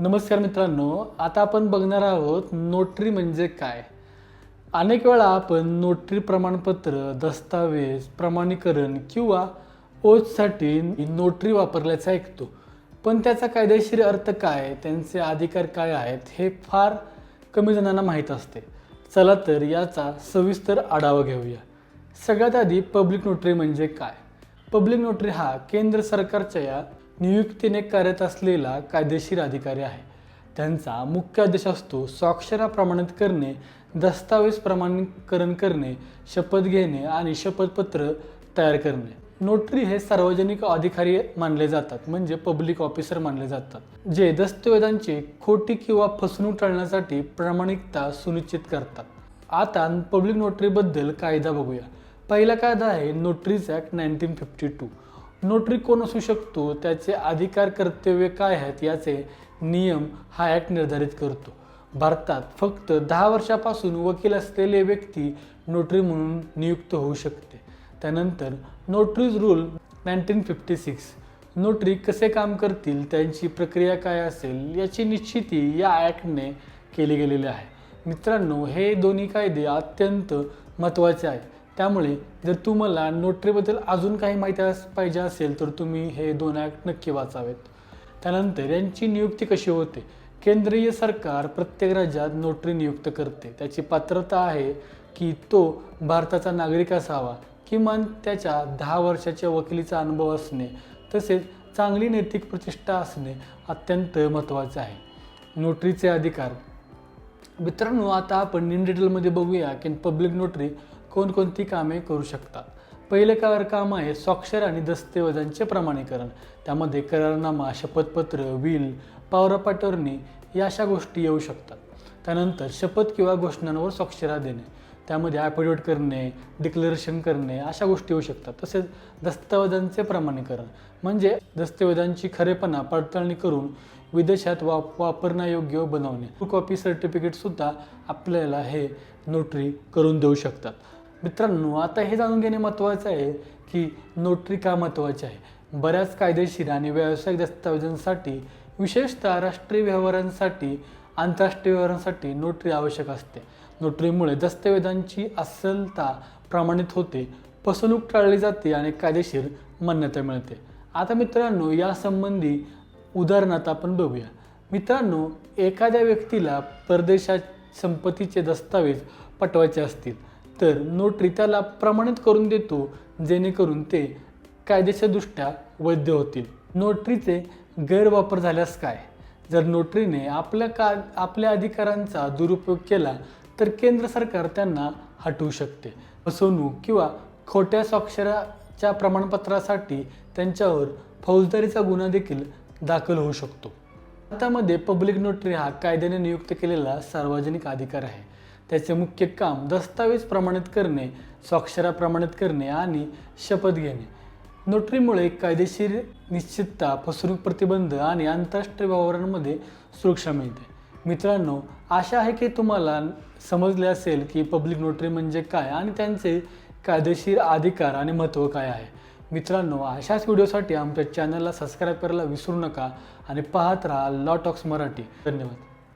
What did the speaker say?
नमस्कार मित्रांनो आता आपण बघणार आहोत नोटरी म्हणजे काय? अनेक वेळा आपण नोटरी प्रमाणपत्र दस्तावेज प्रमाणीकरण किंवा ओजसाठी नोटरी वापरल्याचं ऐकतो. पण त्याचा कायदेशीर अर्थ काय? त्यांचे अधिकार काय आहेत? हे फार कमी जणांना माहीत असते. चला तर याचा सविस्तर आढावा घेऊया. सगळ्यात आधी पब्लिक नोटरी म्हणजे काय? पब्लिक नोटरी हा केंद्र सरकारच्या या नियुक्तीने करत असलेला कायदेशीर अधिकारी आहे. त्यांचा मुख्य आदेश असतो स्वाक्षरा प्रमाणित करणे दस्तावेज प्रमाणीकरण करणे शपथ घेणे आणि शपथपत्र तयार करणे. नोटरी हे सार्वजनिक अधिकारी मानले जातात म्हणजे पब्लिक ऑफिसर मानले जातात जे दस्तऐवजांची खोटी किंवा फसवणूक टाळण्यासाठी प्रामाणिकता सुनिश्चित करतात. आता पब्लिक नोटरीबद्दल कायदा बघूया. पहिला कायदा आहे notaries act nineteen fifty two. Notary कोण असू शकतो? त्याचे अधिकार कर्तव्य काय आहेत? याचे नियम हा ॲक्ट निर्धारित करतो. भारतात फक्त दहा वर्षापासून वकील असलेले व्यक्ती नोटरी म्हणून नियुक्त होऊ शकते. त्यानंतर notaries rule nineteen fifty six notary कसे काम करतील? त्यांची प्रक्रिया काय असेल? याची निश्चिती या ॲक्टने केली गेलेली आहे. मित्रांनो हे दोन्ही कायदे अत्यंत महत्त्वाचे आहेत. त्यामुळे जर तुम्हाला नोटरीबद्दल अजून काही माहिती पाहिजे असेल तर तुम्ही हे दोन ॲक्ट नक्की वाचावेत. त्यानंतर यांची नियुक्ती कशी होते? केंद्रीय सरकार प्रत्येक राज्यात नोटरी नियुक्त करते. त्याची पात्रता आहे की तो भारताचा नागरिक असावा किमान त्याच्या दहा वर्षाच्या वकिलीचा अनुभव असणे तसेच चांगली नैतिक प्रतिष्ठा असणे अत्यंत महत्त्वाचे आहे. नोटरीचे अधिकार. मित्रांनो आता आपण इन डिटेलमध्ये बघूया की पब्लिक नोटरी कोणकोणती कामे करू शकतात? पहिलं कार काम आहे स्वाक्षर आणि दस्तऐवजांचे प्रमाणीकरण. त्यामध्ये करारनामा शपथपत्र विल पॉवर या अशा गोष्टी येऊ शकतात. त्यानंतर शपथ किंवा घोषणांवर स्वाक्षरा देणे. त्यामध्ये ॲफिडेविट करणे डिक्लेरेशन करणे अशा गोष्टी येऊ शकतात. तसेच दस्तऐवजांचे प्रमाणीकरण. म्हणजे दस्तऐवजांची खरेपणा पडताळणी करून विदेशात वाप वापरण्यायोग्य बनवणे. कॉपी सर्टिफिकेटसुद्धा आपल्याला हे नोटरी करून देऊ शकतात. मित्रांनो आता हे जाणून घेणे महत्त्वाचं आहे की नोटरी का महत्त्वाची आहे? बऱ्याच कायदेशीर आणि व्यावसायिक दस्तावेजांसाठी विशेषतः राष्ट्रीय व्यवहारांसाठी आंतरराष्ट्रीय व्यवहारांसाठी नोटरी आवश्यक असते. नोटरीमुळे दस्तऐवजांची अस्सलता प्रमाणित होते फसवणूक टाळली जाते आणि कायदेशीर मान्यता मिळते. आता मित्रांनो यासंबंधी उदाहरणार्थ आपण बघूया. मित्रांनो एखाद्या व्यक्तीला परदेशात संपत्तीचे दस्तावेज पटवायचे असतील तर नोटरी त्याला प्रमाणित करून देतो जेणेकरून ते कायदेशीरदृष्ट्या वैध होतील. नोटरीचे गैरवापर झाल्यास काय? जर नोटरीने आपल्या का आपल्या अधिकारांचा दुरुपयोग केला तर केंद्र सरकार त्यांना हटवू शकते. फसवणूक किंवा खोट्या स्वाक्षराच्या प्रमाणपत्रासाठी त्यांच्यावर फौजदारीचा गुन्हा देखील दाखल होऊ शकतो. भारतामध्ये पब्लिक नोटरी हा कायद्याने नियुक्त केलेला सार्वजनिक अधिकार आहे. त्याचे मुख्य काम दस्तावेज प्रमाणित करणे स्वाक्षरा प्रमाणित करणे आणि शपथ घेणे. नोटरीमुळे कायदेशीर निश्चितता फसवणूक प्रतिबंध आणि आंतरराष्ट्रीय व्यवहारांमध्ये सुरक्षा मिळते. मित्रांनो आशा आहे की तुम्हाला समजले असेल की पब्लिक नोटरी म्हणजे काय आणि त्यांचे कायदेशीर अधिकार आणि महत्त्व काय आहे. मित्रांनो अशाच व्हिडिओसाठी आमच्या चॅनलला सबस्क्राईब करायला विसरू नका आणि पाहत राहा लॉ टॉक्स मराठी. धन्यवाद.